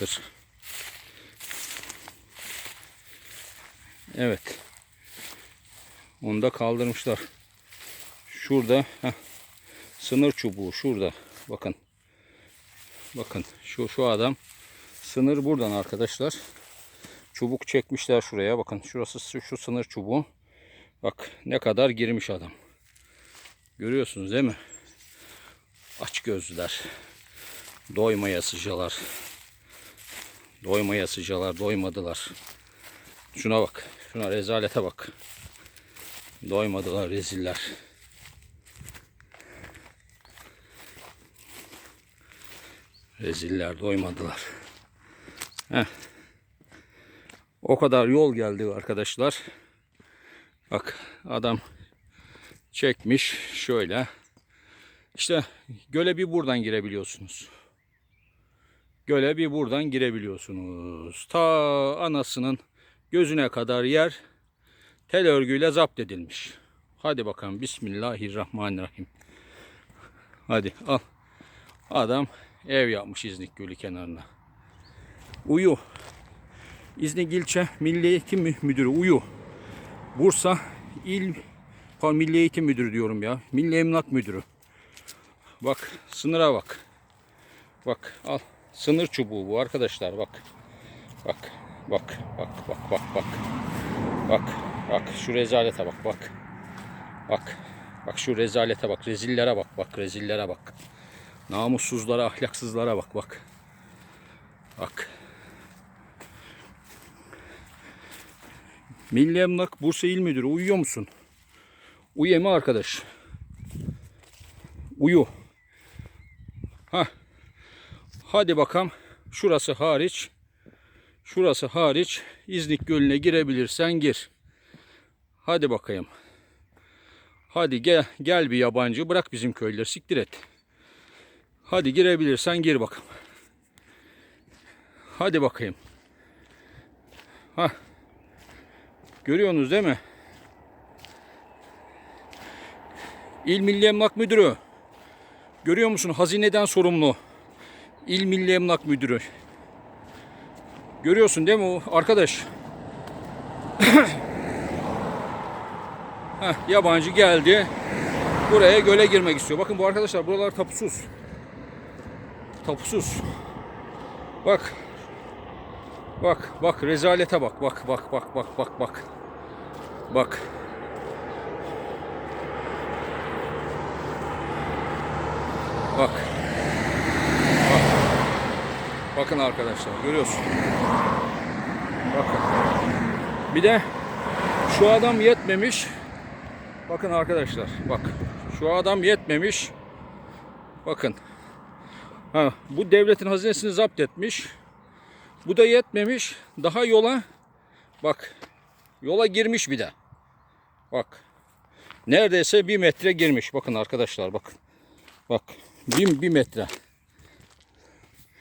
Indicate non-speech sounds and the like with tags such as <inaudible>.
Dır. Evet. Onu da kaldırmışlar. Şurada heh, sınır çubuğu şurada. Bakın. Bakın şu şu adam sınır buradan arkadaşlar. Çubuk çekmişler şuraya. Bakın şurası şu, şu sınır çubuğu. Bak ne kadar girmiş adam. Görüyorsunuz değil mi? Aç gözlüler. Doymaya sıcalar. Doymaya sıcalar. Doymadılar. Şuna bak. Şuna rezalete bak. Doymadılar reziller. Reziller doymadılar. Heh. O kadar yol geldi arkadaşlar. Bak adam çekmiş şöyle. İşte göle bir buradan girebiliyorsunuz. Göle bir buradan girebiliyorsunuz. Ta anasının gözüne kadar yer tel örgüyle zapt edilmiş. Hadi bakalım Bismillahirrahmanirrahim. Hadi al. Adam ev yapmış İznik Gölü kenarına. Uyu. İznik İlçe Milli Eğitim Müdürü Uyu. Bursa İl pardon, Milli Eğitim Müdürü diyorum ya. Milli Emlak Müdürü. Bak sınıra bak. Bak al. Sınır çubuğu bu arkadaşlar bak. Bak. Bak. Bak. Bak. Bak. Bak. Bak. Bak. Şu rezalete bak. Bak. Bak. Bak şu rezalete bak. Rezillere bak. Bak rezillere bak. Namussuzlara, ahlaksızlara bak. Bak. Bak. Milli Emlak Bursa İl Müdürü uyuyor musun? Uyu mu arkadaş? Uyu. Ha. Hadi bakalım. Şurası hariç. Şurası hariç. İznik Gölü'ne girebilirsen gir. Hadi bakayım. Hadi gel, gel bir yabancı. Bırak bizim köyleri siktir et. Hadi girebilirsen gir bakalım. Hadi bakayım. Ha. Görüyorsunuz değil mi? İl Milli Emlak Müdürü. Görüyor musun? Hazineden sorumlu. İl Milli Emlak Müdürü. Görüyorsun değil mi o arkadaş? <coughs> Heh, yabancı geldi. Buraya göle girmek istiyor. Bakın bu arkadaşlar buralar tapusuz. Tapusuz. Bak. Bak bak rezalete bak. Bak bak bak bak bak bak. Bak. Bak. Bakın arkadaşlar görüyorsun. Bakın. Bir de şu adam yetmemiş. Bakın arkadaşlar bak. Şu adam yetmemiş. Bakın. Ha, bu devletin hazinesini zapt etmiş. Bu da yetmemiş. Daha yola bak. Yola girmiş bir de. Bak. Neredeyse bir metre girmiş. Bakın arkadaşlar bakın. Bak. Bir, bir metre.